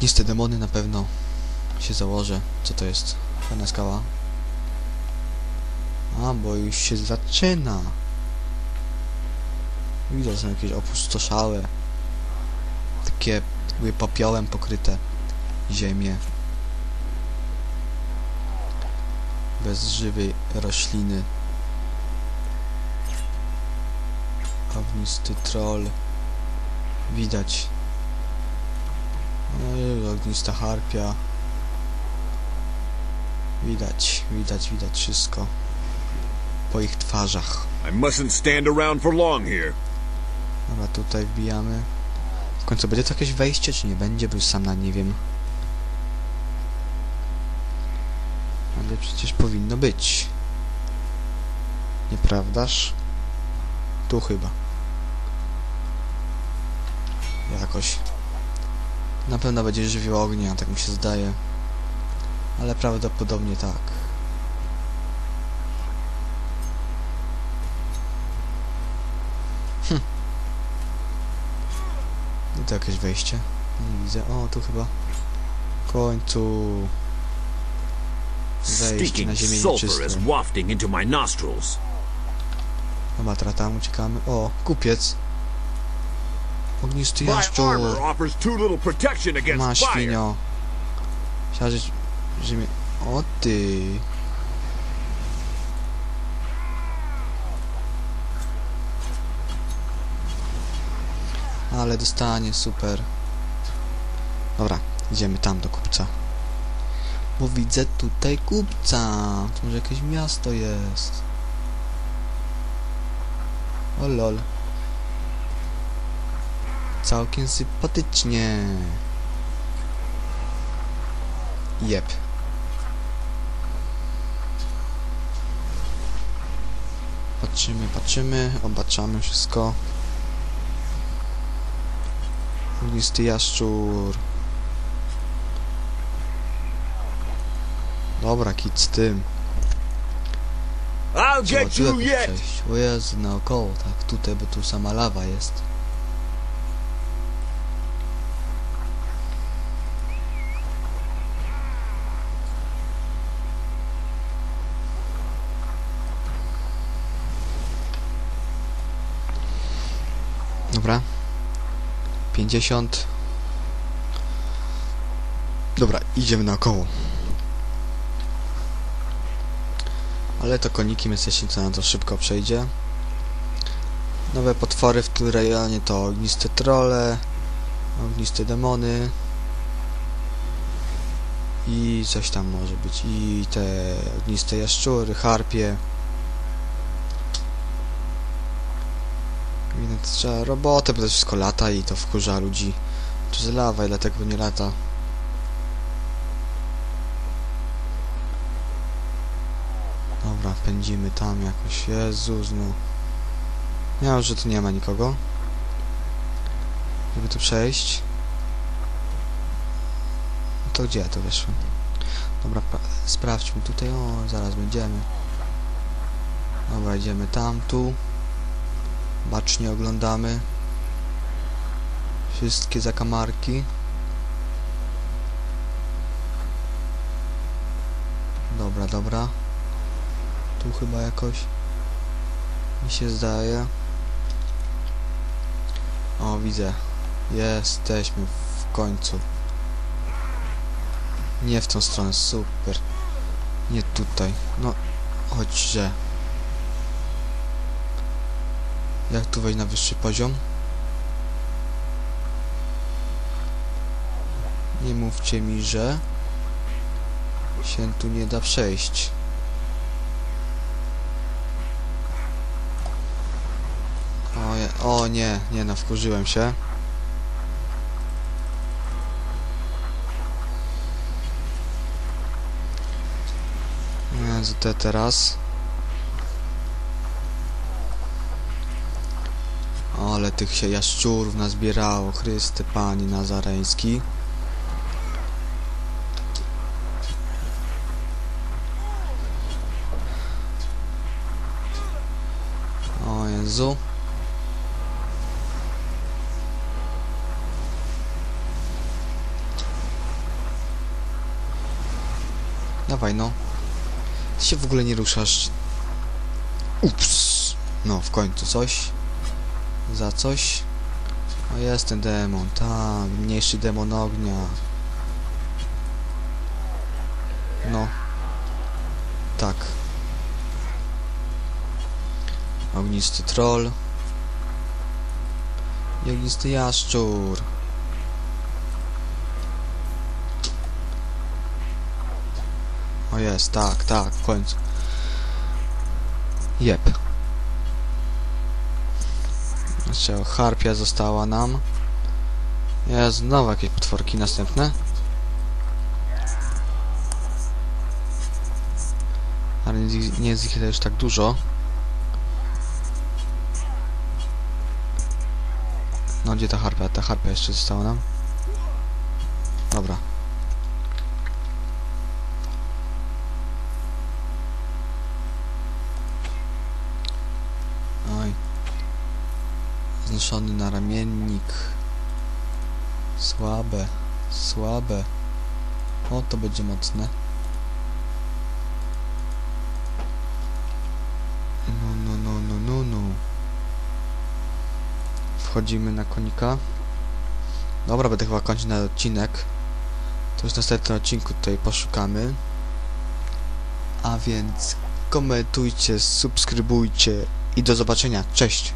Ogniste demony na pewno się założę. Co to jest? Fajna skała. A, bo już się zaczyna. Widzę, są jakieś opustoszałe. Takie jakby popiołem pokryte ziemie. Bez żywej rośliny. Ognisty troll. Widać. No i ognista harpia. Widać, widać, widać wszystko. Po ich twarzach. I mustn't stand around for long here. Dobra, tutaj wbijamy. W końcu będzie to jakieś wejście, czy nie będzie, bo już sam na nie wiem. Ale przecież powinno być. Nieprawdaż? Tu chyba. Jakoś. Na pewno będzie żywioł ognia, tak mi się zdaje. Ale prawdopodobnie tak. No to jakieś wejście. Nie widzę. O, tu chyba. W końcu. Wejście na ziemię nostrils. Dobra, tam uciekamy. O, kupiec. Ognisty jaszczur. Ma świnio. Siarzyć ziemię. O ty. Ale dostanie, super. Dobra, idziemy tam do kupca. Bo widzę tutaj kupca. To może jakieś miasto jest. O lol. Całkiem sympatycznie. Jep. Patrzymy, patrzymy, obaczamy wszystko. Listy jaszczur. Dobra, kit z tym. I'll get you yet. O naokoło, tak, tutaj, bo tu sama lawa jest. Dobra. 50. Dobra, idziemy naokoło. Ale to konikiem jesteśmy, co na to szybko przejdzie. Nowe potwory w tym rejonie to ogniste trole, ogniste demony i coś tam może być. I te ogniste jaszczury, harpie. Więc trzeba robotę, bo to wszystko lata i to wkurza ludzi. To jest i dlatego nie lata. Dobra, pędzimy tam jakoś. Jezus, no. Miałem, że tu nie ma nikogo. Żeby tu przejść. No to gdzie ja to weszłem? Dobra, sprawdźmy tutaj. O, zaraz będziemy. Dobra, idziemy tam, tu. Bacznie oglądamy. Wszystkie zakamarki. Dobra, dobra. Tu chyba jakoś mi się zdaje. O, widzę. Jesteśmy w końcu. Nie w tą stronę, super. Nie tutaj. No, chodźże. Jak tu wejść na wyższy poziom? Nie mówcie mi, że się tu nie da przejść. O, je, o nie, nie no, wkurzyłem się. Jezu, te teraz. tych się jaszczurów nazbierało, Chryste Panie Nazareński. O Jezu. Dawaj no. Ty się w ogóle nie ruszasz. Ups. No, w końcu coś. Za coś. O, jest ten demon, tak. Mniejszy demon ognia. No. Tak. Ognisty troll. I ognisty jaszczur. O jest, tak, tak, w końcu. Jep. Jeszcze harpia została nam. Jest znowu jakieś potworki następne. Ale nie- nie jest ich już tak dużo. No gdzie ta harpia? Ta harpia jeszcze została nam. Dobra. Znoszony na ramiennik. Słabe. Słabe. O, to będzie mocne. No, no, no, no, no, no. Wchodzimy na konika. Dobra, będę chyba kończyć na odcinek. To już w następnym odcinku tutaj poszukamy. A więc komentujcie, subskrybujcie i do zobaczenia. Cześć!